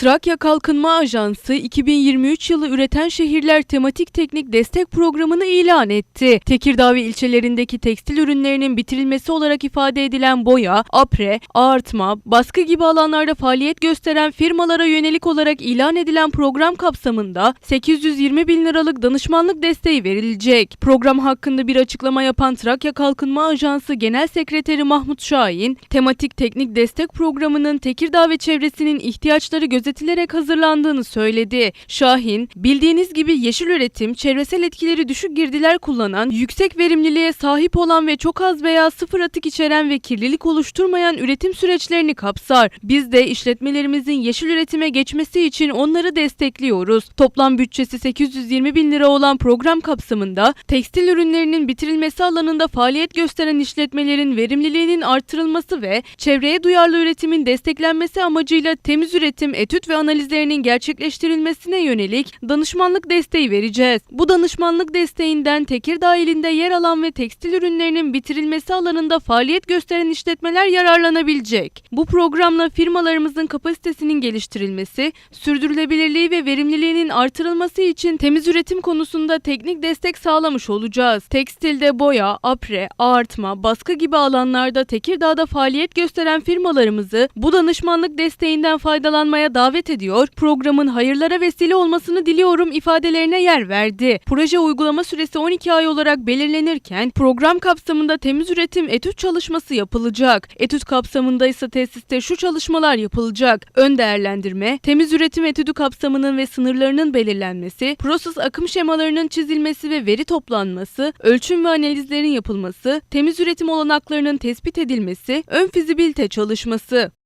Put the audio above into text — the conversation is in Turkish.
Trakya Kalkınma Ajansı 2023 yılı Üreten Şehirler Tematik Teknik Destek Programı'nı ilan etti. Tekirdağ ve ilçelerindeki tekstil ürünlerinin bitirilmesi olarak ifade edilen boya, apre, ağartma, baskı gibi alanlarda faaliyet gösteren firmalara yönelik olarak ilan edilen program kapsamında 820 bin liralık danışmanlık desteği verilecek. Program hakkında bir açıklama yapan Trakya Kalkınma Ajansı Genel Sekreteri Mahmut Şahin, tematik teknik destek programının Tekirdağ ve çevresinin ihtiyaçları gözetilerek hazırlandığını söyledi. Şahin, bildiğiniz gibi yeşil üretim, çevresel etkileri düşük girdiler kullanan, yüksek verimliliğe sahip olan ve çok az veya sıfır atık içeren ve kirlilik oluşturmayan üretim süreçlerini kapsar. Biz de işletmelerimizin yeşil üretime geçmesi için onları destekliyoruz. Toplam bütçesi 820 bin lira olan program kapsamında tekstil ürünlerinin bitirilmesi alanında faaliyet gösteren işletmelerin verimliliğinin artırılması ve çevreye duyarlı üretimin desteklenmesi amacıyla temiz üretim, etüt ve analizlerinin gerçekleştirilmesine yönelik danışmanlık desteği vereceğiz. Bu danışmanlık desteğinden Tekirdağ ilinde yer alan ve tekstil ürünlerinin bitirilmesi alanında faaliyet gösteren işletmeler yararlanabilecek. Bu programla firmalarımızın kapasitesinin geliştirilmesi, sürdürülebilirliği ve verimliliğinin artırılması için temiz üretim konusunda teknik destek sağlamış olacağız. Tekstilde boya, apre, ağartma, baskı gibi alanlarda Tekirdağ'da faaliyet gösteren firmalarımızı bu danışmanlık desteğinden faydalanmaya davet ediyor, programın hayırlara vesile olmasını diliyorum ifadelerine yer verdi. Proje uygulama süresi 12 ay olarak belirlenirken program kapsamında temiz üretim etüt çalışması yapılacak. Etüt kapsamında ise tesiste şu çalışmalar yapılacak. Ön değerlendirme, temiz üretim etüdü kapsamının ve sınırlarının belirlenmesi, proses akım şemalarının çizilmesi ve veri toplanması, ölçüm ve analizlerin yapılması, temiz üretim olanaklarının tespit edilmesi, ön fizibilite çalışması.